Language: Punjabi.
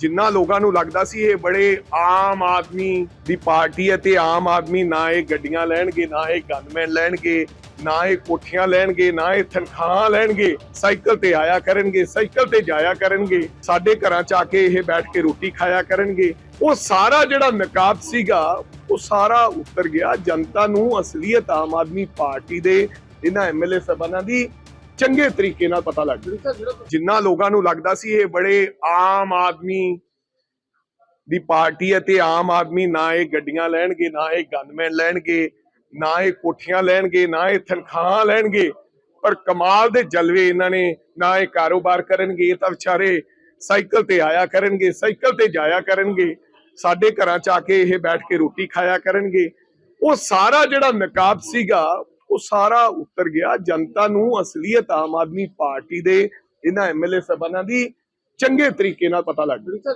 ਜਿੰਨਾ ਲੋਕਾਂ ਨੂੰ ਲੱਗਦਾ ਸੀ ਇਹ ਬੜੇ ਆਮ ਆਦਮੀ ਦੀ ਪਾਰਟੀ ਹੈ ਤੇ ਆਮ ਆਦਮੀ ਨਾ ਇਹ ਗੱਡੀਆਂ ਲੈਣਗੇ, ਨਾ ਇਹ ਗਨਮੈਨ ਲੈਣਗੇ, ਨਾ ਇਹ ਕੋਠੀਆਂ ਲੈਣਗੇ, ਨਾ ਇਹ ਤਨਖਾਹਾਂ ਲੈਣਗੇ, ਸਾਈਕਲ ਤੇ ਆਇਆ ਕਰਨਗੇ, ਸਾਈਕਲ ਤੇ ਜਾਇਆ ਕਰਨਗੇ, ਸਾਡੇ ਘਰਾਂ ਚ ਆ ਕੇ ਇਹ ਬੈਠ ਕੇ ਰੋਟੀ ਖਾਇਆ ਕਰਨਗੇ, ਉਹ ਸਾਰਾ ਜਿਹੜਾ ਨਕਾਬ ਸੀਗਾ, ਉਹ ਸਾਰਾ ਉਤਰ ਗਿਆ। ਜਨਤਾ ਨੂੰ ਅਸਲੀਅਤ ਆਮ ਆਦਮੀ ਪਾਰਟੀ ਦੇ ਇਹਨਾਂ ਐਮਐਲਏ ਸਭਾਨਾਂ ਦੀ ਚੰਗੇ ਤਰੀਕੇ ਨਾਲ ਪਤਾ ਲੱਗ ਜਿੰਨਾ ਲੋਕਾਂ ਨੂੰ ਲੱਗਦਾ ਸੀ ਇਹ ਬੜੇ ਆਮ ਆਦਮੀ ਦੀ ਪਾਰਟੀ ਹੈ ਤੇ ਆਮ ਆਦਮੀ ਨਾ ਇਹ ਗੱਡੀਆਂ ਲੈਣਗੇ, ਨਾ ਇਹ ਗਨਮੈਨ ਲੈਣਗੇ, ਨਾ ਇਹ ਕੋਠੀਆਂ ਲੈਣਗੇ, ਨਾ ਇਹ ਤਨਖਾਹਾਂ ਲੈਣਗੇ। ਪਰ ਕਮਾਲ ਦੇ ਜਲਵੇ ਇਹਨਾਂ ਨੇ, ਨਾ ਇਹ ਕਾਰੋਬਾਰ ਕਰਨਗੇ, ਇਹ ਤਾਂ ਵਿਚਾਰੇ ਸਾਈਕਲ ਤੇ ਆਇਆ ਕਰਨਗੇ, ਸਾਈਕਲ ਤੇ ਜਾਇਆ ਕਰਨਗੇ। ਸਾਡੇ ਘਰਾਂ ਚ ਆ ਕੇ ਇਹ ਬੈਠ ਕੇ ਰੋਟੀ ਖਾਇਆ ਕਰਨਗੇ। ਉਹ ਸਾਰਾ ਜਿਹੜਾ ਨਕਾਬ ਸੀਗਾ ਉਹ ਸਾਰਾ ਉਤਰ ਗਿਆ। ਜਨਤਾ ਨੂੰ ਅਸਲੀਅਤ ਆਮ ਆਦਮੀ ਪਾਰਟੀ ਦੇ ਇਹਨਾਂ ਐਮਐਲਏ ਸਭਾਨਾਂ ਦੀ ਚੰਗੇ ਤਰੀਕੇ ਨਾਲ ਪਤਾ ਲੱਗ ਗਿਆ।